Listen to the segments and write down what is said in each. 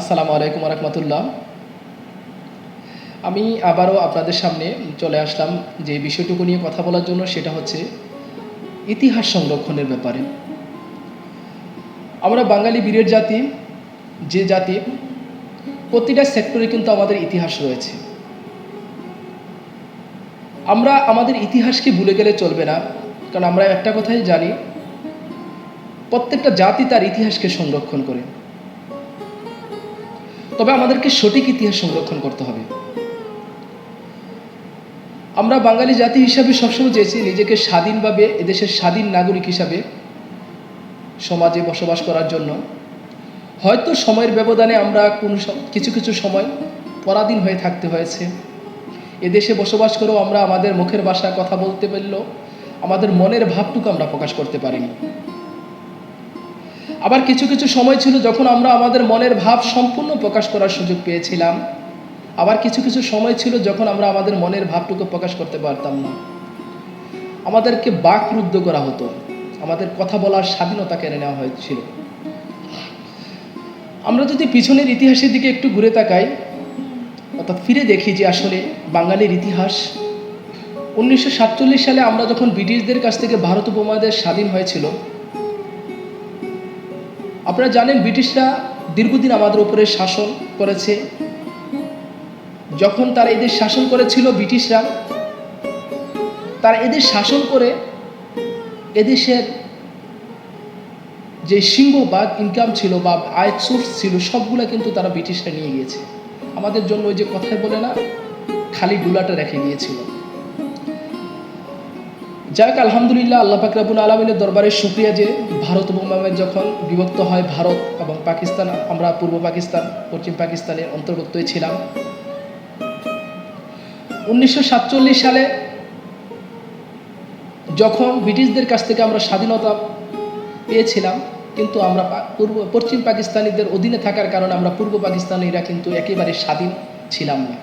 আসসালামু আলাইকুম রহমতুল্লাহ আমি আবারও আপনাদের সামনে চলে আসলাম যে বিষয়টুকু নিয়ে কথা বলার জন্য, সেটা হচ্ছে ইতিহাস সংরক্ষণের ব্যাপারে। আমরা বাঙালি বীরের জাতি, যে জাতি, প্রতিটা সেক্টরে কিন্তু আমাদের ইতিহাস রয়েছে। আমরা আমাদের ইতিহাসকে ভুলে গেলে চলবে না, কারণ আমরা একটা কথাই জানি, প্রত্যেকটা জাতি তার ইতিহাসকে সংরক্ষণ করে। তবে আমাদেরকে সঠিক ইতিহাস সংরক্ষণ করতে হবে। আমরা বাঙালি জাতি হিসাবে সবসময় চেয়েছি নিজেকে স্বাধীনভাবে, এদেশের স্বাধীন নাগরিক হিসাবে সমাজে বসবাস করার জন্য। হয়তো সময়ের ব্যবধানে আমরা কোন কিছু কিছু সময় পরাধীন হয়ে থাকতে হয়েছে। এদেশে বসবাস করেও আমরা আমাদের মুখের ভাষা কথা বলতে পারলেও আমাদের মনের ভাবটুকু আমরা প্রকাশ করতে পারিনি। আবার কিছু কিছু সময় ছিল যখন আমরা আমাদের মনের ভাব সম্পূর্ণ প্রকাশ করার সুযোগ পেয়েছিলাম। আবার কিছু কিছু সময় ছিল যখন আমরা আমাদের মনের ভাবটুকু প্রকাশ করতে পারতাম না। আমাদেরকে বাকরুদ্ধ করা হতো। আমাদের কথা বলার স্বাধীনতা কেড়ে নেওয়া হয়েছিল। আমরা যদি পিছনের ইতিহাসের দিকে একটু ঘুরে তাকাই, অর্থাৎ ফিরে দেখি যে আসলে বাঙালির ইতিহাস। উনিশশো সাতচল্লিশ সালে আমরা যখন ব্রিটিশদের কাছ থেকে ভারত উপমহাদেশ স্বাধীন হয়েছিল আপনারা জানেন ব্রিটিশরা দীর্ঘদিন আমাদের উপরে শাসন করেছে। যখন তারা এদের শাসন করেছিল ব্রিটিশরা, তারা এদের শাসন করে এদেশের যে সিংহবাদ ইনকাম ছিল বা আয় সোর্স ছিল, সবগুলো কিন্তু তারা ব্রিটিশরা নিয়ে গিয়েছে। আমাদের জন্য ওই যে কথায় বলে না, খালি ডুলাটা রেখে গিয়েছিল। যাক, আলহামদুলিল্লাহ, আল্লাহ ফাকরাবুল আলমিনের দরবারে সুক্রিয়া যে ভারত উপমহাদেশ যখন বিভক্ত হয় ভারত এবং পাকিস্তান, আমরা পূর্ব পাকিস্তান, পশ্চিম পাকিস্তানের অন্তর্ভুক্তই ছিলাম। উনিশশো সাতচল্লিশ সালে যখন ব্রিটিশদের কাছ থেকে আমরা স্বাধীনতা পেয়েছিলাম, কিন্তু আমরা পূর্ব, পশ্চিম পাকিস্তানিদের অধীনে থাকার কারণে আমরা পূর্ব পাকিস্তানিরা কিন্তু একেবারে স্বাধীন ছিলাম না।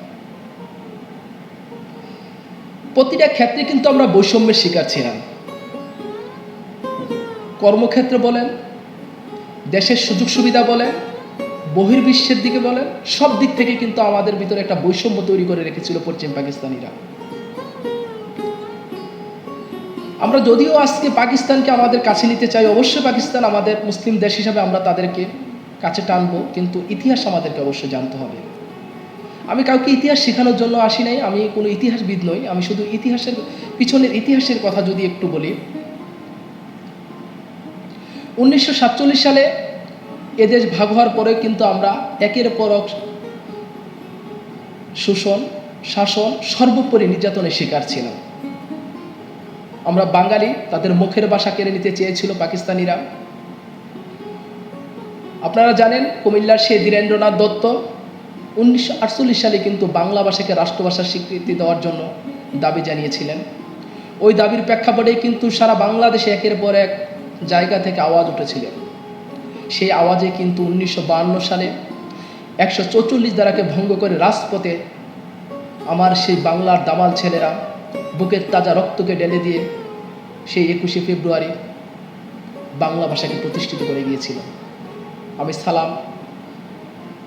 প্রতিটা ক্ষেত্রে কিন্তু আমরা বৈষম্যের শিকার ছিলাম। কর্মক্ষেত্রে বলেন, দেশের সুযোগ সুবিধা বলেন, বহির্বিশ্বের দিকে বলেন, সব দিক থেকে কিন্তু আমাদের ভিতরে একটা বৈষম্য তৈরি করে রেখেছিল পশ্চিম পাকিস্তানিরা। আমরা যদিও আজকে পাকিস্তানকে আমাদের কাছে নিতে চাই, অবশ্যই পাকিস্তান আমাদের মুসলিম দেশ হিসাবে আমরা তাদেরকে কাছে টানবো, কিন্তু ইতিহাস আমাদেরকে অবশ্যই জানতে হবে। আমি কাউকে ইতিহাস শেখানোর জন্য আসি নাই, আমি কোনো ইতিহাসবিদ নই, আমি শুধু ইতিহাসের পিছনের ইতিহাসের কথা যদি একটু বলি। উনিশশো সাতচল্লিশ সালে এদেশ ভাগ হওয়ার পরে কিন্তু আমরা একের পর শোষণ, শাসন সর্বোপরি নির্যাতনের শিকার ছিলাম। আমরা বাঙালি, তাদের মুখের বাসা কেড়ে নিতে চেয়েছিল পাকিস্তানিরা। আপনারা জানেন কুমিল্লার সেই ধীরেন্দ্রনাথ দত্ত উনিশশো আটচল্লিশ সালে কিন্তু বাংলা ভাষাকে রাষ্ট্রভাষার স্বীকৃতি দেওয়ার জন্য দাবি জানিয়েছিলেন। ওই দাবির প্রেক্ষাপটেই কিন্তু সারা বাংলাদেশে একের পর এক জায়গা থেকে আওয়াজ উঠেছিল। সেই আওয়াজে কিন্তু উনিশশো সালে একশো চৌচল্লিশ ধারাকে ভঙ্গ করে রাজপথে আমার সেই বাংলার দামাল ছেলেরা বুকের তাজা রক্তকে ঢেলে দিয়ে সেই একুশে ফেব্রুয়ারি বাংলা ভাষাকে প্রতিষ্ঠিত করে গিয়েছিল। আমি সালাম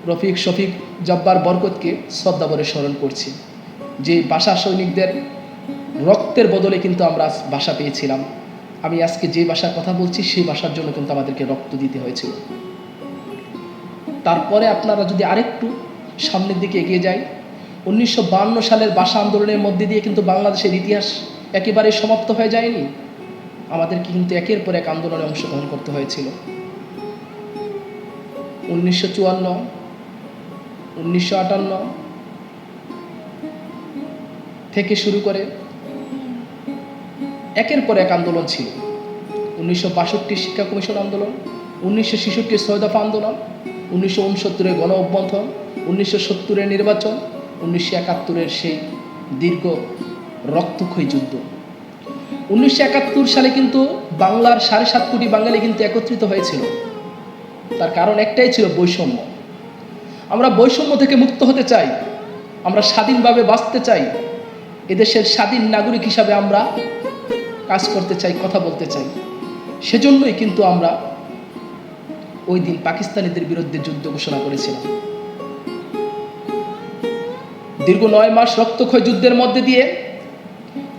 রফিক শফিক জব্বার বরকতকে শ্রদ্ধাভরে স্মরণ করছি। যে ভাষা সৈনিকদের রক্তের বদলে কিন্তু আমরা ভাষা পেয়েছিলাম। আমি আজকে যে ভাষার কথা বলছি, সেই ভাষার জন্য কিন্তু আমাদেরকে রক্ত দিতে হয়েছিল। তারপরে আপনারা যদি আরেকটু সামনের দিকে এগিয়ে যাই, উনিশশো সালের ভাষা আন্দোলনের মধ্যে দিয়ে কিন্তু বাংলাদেশের ইতিহাস একেবারে সমাপ্ত হয়ে যায়নি। আমাদেরকে কিন্তু একের পর এক আন্দোলনে অংশগ্রহণ করতে হয়েছিল। উনিশশো চুয়ান্ন উনিশশো আটান্ন থেকে শুরু করে একের পর এক আন্দোলন ছিল। উনিশশো বাষট্টি শিক্ষা কমিশন আন্দোলন, উনিশশো ছেষট্টির ছয় দফা আন্দোলন, উনিশশো উনসত্তরের গণ অভ্যন্থন উনিশশো সত্তরের নির্বাচন, উনিশশো একাত্তরের সেই দীর্ঘ রক্তক্ষয়ী যুদ্ধ। উনিশশো একাত্তর সালে কিন্তু বাংলার সাড়ে সাত কোটি বাঙালি কিন্তু একত্রিত হয়েছিল। তার কারণ একটাই ছিল বৈষম্য। আমরা বৈষম্য থেকে মুক্ত হতে চাই, আমরা স্বাধীনভাবে বাঁচতে চাই, এদেশের স্বাধীন নাগরিক হিসাবে আমরা কাজ করতে চাই, কথা বলতে চাই। সেজন্যই কিন্তু আমরা ওই দিন পাকিস্তানিদের বিরুদ্ধে যুদ্ধ ঘোষণা করেছিলাম। দীর্ঘ নয় মাস রক্তক্ষয় যুদ্ধের মধ্যে দিয়ে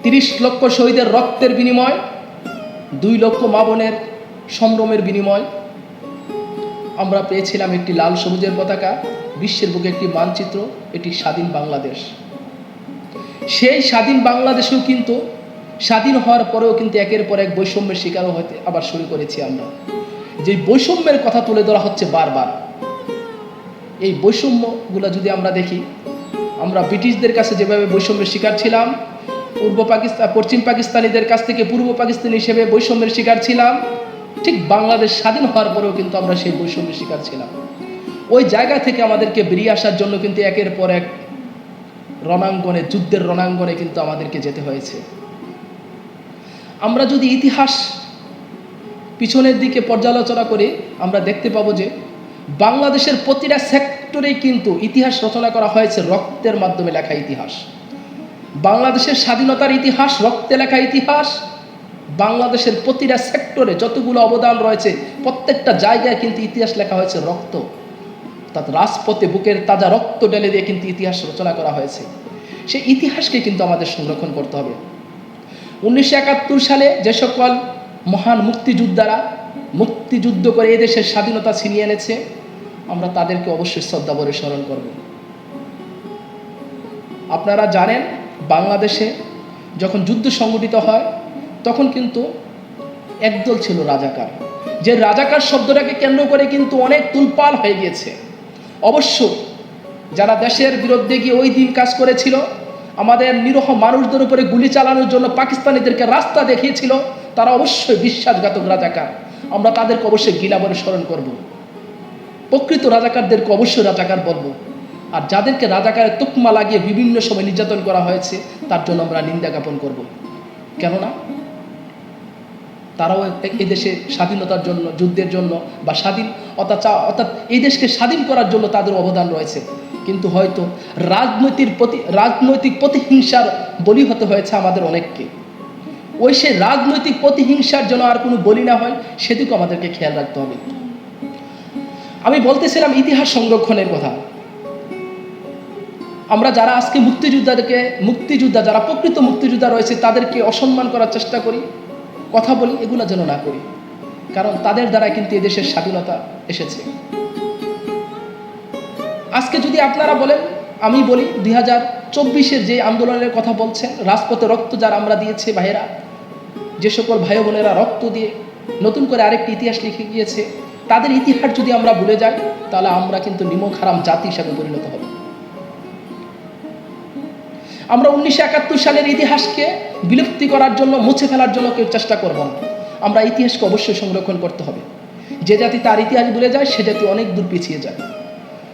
তিরিশ লক্ষ শহীদের রক্তের বিনিময়, দুই লক্ষ মা বোনের সম্ভ্রমের বিনিময় আমরা পেয়েছিলাম একটি লাল সবুজের পতাকা, বিশ্বের বুকে একটি মানচিত্র, এটি স্বাধীন বাংলাদেশ। সেই স্বাধীন বাংলাদেশেও কিন্তু স্বাধীন হওয়ার পরেও কিন্তু একের পর এক বৈষম্যের শিকারও হতে আবার শুরু করেছি আমরা। যে বৈষম্যের কথা তুলে ধরা হচ্ছে বারবার, এই বৈষম্যগুলো যদি আমরা দেখি, আমরা ব্রিটিশদের কাছে যেভাবে বৈষম্যের শিকার ছিলাম, পূর্ব পাকিস্তান পশ্চিম পাকিস্তানিদের কাছ থেকে পূর্ব পাকিস্তান হিসেবে বৈষম্যের শিকার ছিলাম ঠিক বাংলাদেশ স্বাধীন হওয়ার পরেও কিন্তু আমরা সেই বৈষম্যের শিকার ছিলাম। ওই জায়গা থেকে আমাদেরকে বেরিয়ে আসার জন্য কিন্তু একের পর এক রণাঙ্গনে, যুদ্ধের রণাঙ্গনে কিন্তু আমাদেরকে যেতে হয়েছে। আমরা যদি ইতিহাস পিছনের দিকে পর্যালোচনা করি আমরা দেখতে পাবো যে বাংলাদেশের প্রতিটা সেক্টরেই কিন্তু ইতিহাস রচনা করা হয়েছে রক্তের মাধ্যমে লেখা ইতিহাস। বাংলাদেশের স্বাধীনতার ইতিহাস, রক্তে লেখা ইতিহাস বাংলাদেশের প্রতিটা সেক্টরে যতগুলো অবদান রয়েছে, প্রত্যেকটা জায়গায় কিন্তু ইতিহাস লেখা হয়েছে রক্ত। অর্থাৎ রাজপথে বুকের তাজা রক্ত ঢেলে দিয়ে কিন্তু ইতিহাস রচনা করা হয়েছে। সেই ইতিহাসকে কিন্তু আমাদের সংরক্ষণ করতে হবে। উনিশশো একাত্তর সালে যে সকল মহান মুক্তিযোদ্ধারা মুক্তিযুদ্ধ করে এদেশের স্বাধীনতা ছিনিয়ে এনেছে, আমরা তাদেরকে অবশ্যই শ্রদ্ধা ভরে স্মরণ করব। আপনারা জানেন, বাংলাদেশে যখন যুদ্ধ সংগঠিত হয় তখন কিন্তু একদল ছিল রাজাকার। যে রাজাকার শব্দটাকে কেন্দ্র করে কিন্তু অনেক তুলপাল হয়ে গিয়েছে। অবশ্য যারা দেশের বিরুদ্ধে গিয়ে ওই দিন কাজ করেছিল, আমাদের নিরহ মানুষদের উপরে গুলি চালানোর জন্য পাকিস্তানিদেরকে রাস্তা দেখিয়েছিল, তারা অবশ্যই বিশ্বাসঘাতক রাজাকার। আমরা তাদেরকে অবশ্যই গিলাবরে স্মরণ করব। প্রকৃত রাজাকারদেরকে অবশ্যই রাজাকার বলব। আর যাদেরকে রাজাকারের তুকমা লাগিয়ে বিভিন্ন সময় নির্যাতন করা হয়েছে, তার জন্য আমরা নিন্দা জ্ঞাপন করব। কেননা তারাও এই দেশে স্বাধীনতার জন্য, যুদ্ধের জন্য বা স্বাধীন, অর্থাৎ অর্থাৎ এই দেশকে স্বাধীন করার জন্য তাদের অবদান রয়েছে। কিন্তু হয়তো রাজনৈতিক প্রতি রাজনৈতিক প্রতিহিংসার বলি হতে হয়েছে আমাদের অনেককে। ওই সে রাজনৈতিক প্রতিহিংসার জন্য আর কোনো বলি না হয়, সেদিকেও আমাদেরকে খেয়াল রাখতে হবে। আমি বলতেছিলাম ইতিহাস সংরক্ষণের কথা। আমরা যারা আজকে মুক্তিযোদ্ধাদেরকে মুক্তিযোদ্ধা, যারা প্রকৃত মুক্তিযোদ্ধা রয়েছে, তাদেরকে অসম্মান করার চেষ্টা করি। কথা বলি, এগুলো যেন না করি। কারণ তাদের দ্বারা কিন্তু এদেশের স্বাধীনতা এসেছে। আজকে যদি আপনারা বলেন, আমি বলি, দুই হাজার চব্বিশের যে আন্দোলনের কথা বলছেন, রাজপথে রক্ত যারা আমরা দিয়েছে ভাইয়েরা, যে সকল ভাই বোনেরা রক্ত দিয়ে নতুন করে আরেকটি ইতিহাস লিখে গিয়েছে, তাদের ইতিহাস যদি আমরা ভুলে যাই, তাহলে আমরা কিন্তু নিমক হারাম জাতি হিসাবে পরিণত হব। আমরা উনিশশো একাত্তর সালের ইতিহাসকে বিলুপ্তি করার জন্য, মুছে ফেলার জন্য কেউ চেষ্টা করব না। আমরা ইতিহাসকে অবশ্যই সংরক্ষণ করতে হবে। যে জাতি তার ইতিহাস ভুলে যায়, সে জাতি অনেক দূর পিছিয়ে যায়।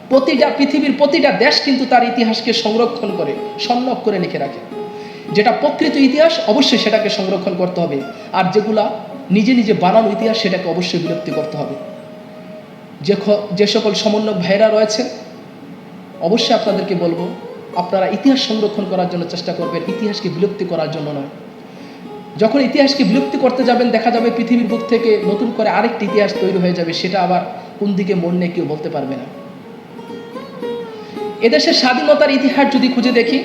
প্রতিটা পৃথিবীর প্রতিটা দেশ কিন্তু তার ইতিহাসকে সংরক্ষণ করে সন্ন্যক করে লিখে রাখে। যেটা প্রকৃত ইতিহাস, অবশ্যই সেটাকে সংরক্ষণ করতে হবে। আর যেগুলা নিজে নিজে বানানো ইতিহাস, সেটাকে অবশ্যই বিলুপ্তি করতে হবে। যে সকল সমন্বয় ভাইরা রয়েছেন অবশ্যই আপনাদেরকে বলব আপনারা ইতিহাস সংরক্ষণ করার জন্য চেষ্টা করবেন, ইতিহাসকে বিলুপ্তি করার জন্য নয়। যখন ইতিহাসকে বিলুপ্তি করতে যাবেন, দেখা যাবে পৃথিবীর বুক থেকে নতুন করে আরেকটি ইতিহাস তৈরি হয়ে যাবে, সেটা আবার কোন দিকে মন নেই কেউ বলতে পারবে না। এদেশের স্বাধীনতার ইতিহাস যদি খুঁজে দেখি,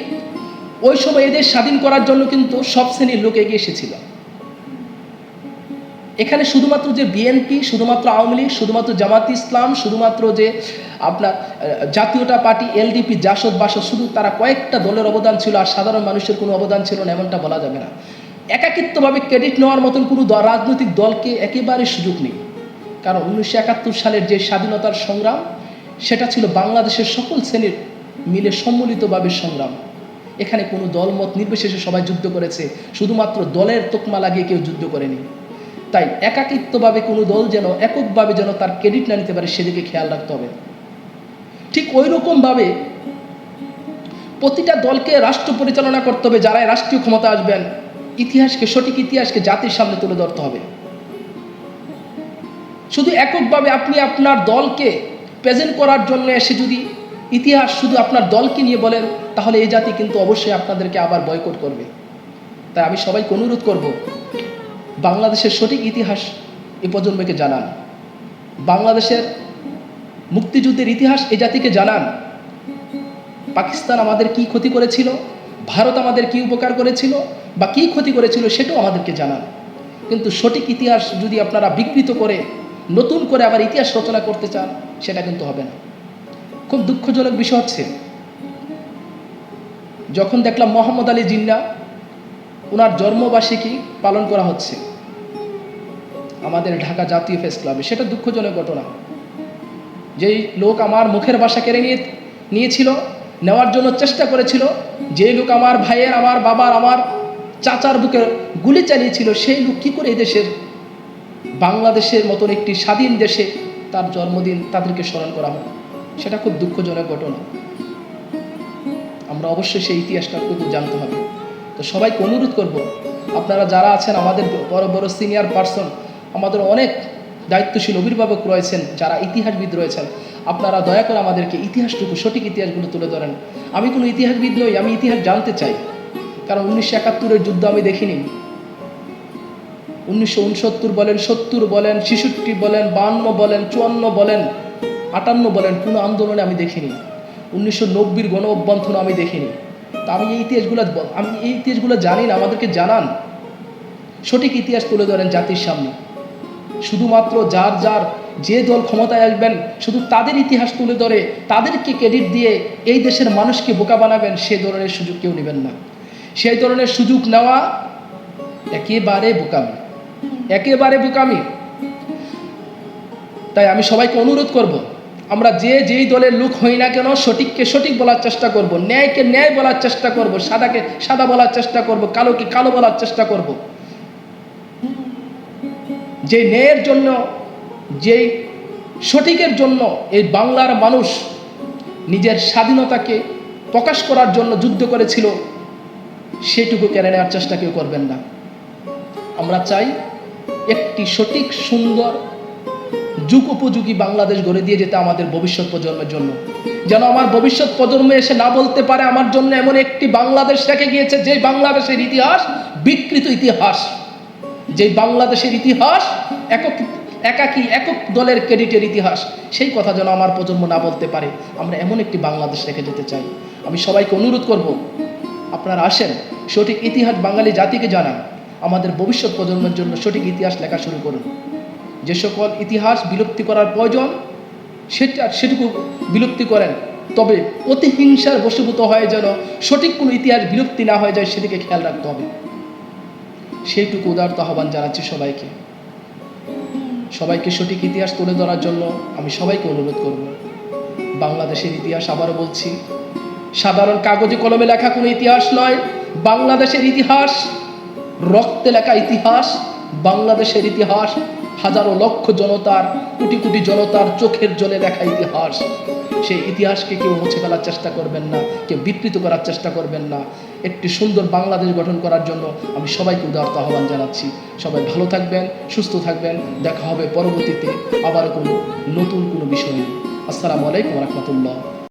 ওই সময় এদের স্বাধীন করার জন্য কিন্তু সব শ্রেণির লোক এগিয়ে এসেছিল। এখানে শুধুমাত্র যে বিএনপি শুধুমাত্র আওয়ামী লীগ শুধুমাত্র জামাত ইসলাম শুধুমাত্র যে আপনার আহ, জাতীয়তা পার্টি এলডিপি জাসদ বাসদ শুধু তারা কয়েকটা দলের অবদান ছিল আর সাধারণ মানুষের কোনো অবদান ছিল না এমনটা বলা যাবে না। একাকিত্বভাবে ক্রেডিট নেওয়ার মতন কোনো রাজনৈতিক দলকে একেবারে সুযোগ নেই। কারণ উনিশশো একাত্তর সালের যে স্বাধীনতার সংগ্রাম সেটা ছিল বাংলাদেশের সকল শ্রেণির মিলে সম্মিলিতভাবে সংগ্রাম। এখানে কোনো দলমত নির্বিশেষে সবাই যুদ্ধ করেছে শুধুমাত্র দলের তোকমা লাগিয়ে কেউ যুদ্ধ করেনি। তাই একাকিত্বভাবে কোনো দল যেন এককভাবে যেন তার ক্রেডিট না নিতে পারে, সেদিকে খেয়াল রাখতে হবে। ঠিক ওই রকমভাবে প্রতিটা দলকে রাষ্ট্র পরিচালনা করতে হবে, যারাই রাষ্ট্রীয় ক্ষমতা আসবেন, ইতিহাসকে, সঠিক ইতিহাসকে জাতির সামনে তুলে ধরতে হবে। শুধু এককভাবে আপনি আপনার দলকে প্রেজেন্ট করার জন্য এসে যদি ইতিহাস শুধু আপনার দলকে নিয়ে বলেন, তাহলে এই জাতি কিন্তু অবশ্যই আপনাদেরকে আবার বয়কট করবে। তাই আমি সবাইকে অনুরোধ করব বাংলাদেশের সঠিক ইতিহাস এ প্রজন্মকে জানান। বাংলাদেশের মুক্তিযুদ্ধের ইতিহাস এ জাতিকে জানান। পাকিস্তান আমাদের কি ক্ষতি করেছিল? ভারত আমাদের কি উপকার করেছিল? বা কি ক্ষতি করেছিল সেটাও আমাদেরকে জানান। কিন্তু সঠিক ইতিহাস যদি আপনারা বিকৃত করে, নতুন করে আবার ইতিহাস রচনা করতে চান, সেটা কিন্তু হবে না। খুব দুঃখজনক বিষয় হচ্ছে, যখন দেখলাম মোহাম্মদ আলী জিন্না ওনার জন্মবার্ষিকী পালন করা হচ্ছে আমাদের ঢাকা জাতীয় প্রেস ক্লাবে। সেটা দুঃখজনক ঘটনা। যেই লোক আমার মুখের বাসা কেড়ে নিয়ে নিয়েছিল, নেওয়ার জন্য চেষ্টা করেছিল, যেই লোক আমার ভাইয়ের, আমার বাবার, আমার চাচার বুকে গুলি চালিয়েছিল, সেই লোক কী করে এই দেশের বাংলাদেশের মতন একটি স্বাধীন দেশে তার জন্মদিন তাদেরকে স্মরণ করা হয় সেটা খুব দুঃখজনক ঘটনা। আমরা অবশ্যই সেই ইতিহাসটা কিন্তু জানতে হবে। তো সবাইকে অনুরোধ করব, আপনারা যারা আছেন আমাদের বড় বড় সিনিয়র পার্সন আমাদের অনেক দায়িত্বশীল অভিভাবক রয়েছেন, যারা ইতিহাসবিদ রয়েছেন। আপনারা দয়া করে আমাদেরকে ইতিহাসটুকু, সঠিক ইতিহাসগুলো তুলে ধরেন। আমি কোনো ইতিহাসবিদ নই, আমি ইতিহাস জানতে চাই। কারণ উনিশশো একাত্তরের যুদ্ধ আমি দেখিনি। উনিশশো উনসত্তর বলেন, সত্তর বলেন, ছেষট্টি বলেন, বান্ন বলেন, চুয়ান্ন বলেন, আটান্ন বলেন, কোনো আন্দোলনে আমি দেখিনি। উনিশশো নব্বইয়ের গণ অভ্যন্থন আমি দেখিনি। তা আমি এই ইতিহাসগুলো, আমি এই ইতিহাসগুলো জানি না, আমাদেরকে জানান। সঠিক ইতিহাস তুলে ধরেন জাতির সামনে। শুধুমাত্র যার যার যে দল ক্ষমতায় আসবেন, শুধু তাদের ইতিহাস তুলে ধরে, তাদেরকে ক্রেডিট দিয়ে এই দেশের মানুষকে বোকা বানাবেন, সে ধরনের সুযোগ কেউ নেবেন না। সেই ধরনের সুযোগ নেওয়া একেবারে বোকামি। একেবারে বোকামি। তাই আমি সবাইকে অনুরোধ করব, আমরা যে যেই দলের লোক হই না কেন, সঠিককে সঠিক বলার চেষ্টা করব, ন্যায়কে ন্যায় বলার চেষ্টা করব, সাদাকে সাদা বলার চেষ্টা করব, কালোকে কালো বলার চেষ্টা করব। যে ন্যায়ের জন্য, যেই সঠিকের জন্য এই বাংলার মানুষ নিজের স্বাধীনতাকে প্রকাশ করার জন্য যুদ্ধ করেছিল, সেটুকু কেড়ে নেওয়ার চেষ্টা কেউ করবেন না। আমরা চাই একটি সঠিক, সুন্দর যুগ উপযোগী বাংলাদেশ গড়ে দিয়ে যেতে আমাদের ভবিষ্যৎ প্রজন্মের জন্য। যেন আমার ভবিষ্যৎ প্রজন্মে এসে না বলতে পারে আমার জন্য এমন একটি বাংলাদেশ রেখে গিয়েছে যে বাংলাদেশের ইতিহাস বিকৃত ইতিহাস। যে বাংলাদেশের ইতিহাস একক, একাকী, একক দলের ক্রেডিটের ইতিহাস, সেই কথা যেন আমার প্রজন্ম না বলতে পারে। আমরা এমন একটি বাংলাদেশ রেখে যেতে চাই। আমি সবাইকে অনুরোধ করব, আপনারা আসেন, সঠিক ইতিহাস বাঙালি জাতিকে জানান, আমাদের ভবিষ্যৎ প্রজন্মের জন্য সঠিক ইতিহাস লেখা শুরু করুন। যে সকল ইতিহাস বিলুপ্তি করার প্রয়োজন, সেটা, সেটুকু বিলুপ্তি করেন। তবে প্রতিহিংসার বশীভূত হয়ে যেন সঠিক কোনো ইতিহাস বিলুপ্তি না হয়ে যায়, সেদিকে খেয়াল রাখতে হবে। সেইটুকু উদারত আহ্বান জানাচ্ছি সবাইকে। সবাইকে সঠিক ইতিহাস তুলে ধরার জন্য আমি সবাইকে অনুরোধ করব। বাংলাদেশের ইতিহাস আবারও বলছি, সাধারণ কাগজে কলমে লেখা কোনো ইতিহাস নয়, বাংলাদেশের ইতিহাস, রক্তে লেখা ইতিহাস, বাংলাদেশের ইতিহাস, হাজারো লক্ষ জনতার, কোটি কোটি জনতার চোখের জলে লেখা ইতিহাস। সেই ইতিহাসকে কেউ মুছে ফেলার চেষ্টা করবেন না, কেউ বিকৃত করার চেষ্টা করবেন না। একটি সুন্দর বাংলাদেশ গঠন করার জন্য আমি সবাইকে উদারত আহ্বান জানাচ্ছি। সবাই ভালো থাকবেন, সুস্থ থাকবেন। দেখা হবে পরবর্তীতে আবার কোনো নতুন কোনো বিষয় নিয়ে। আসসালামু আলাইকুম রহমতুল্লাহ।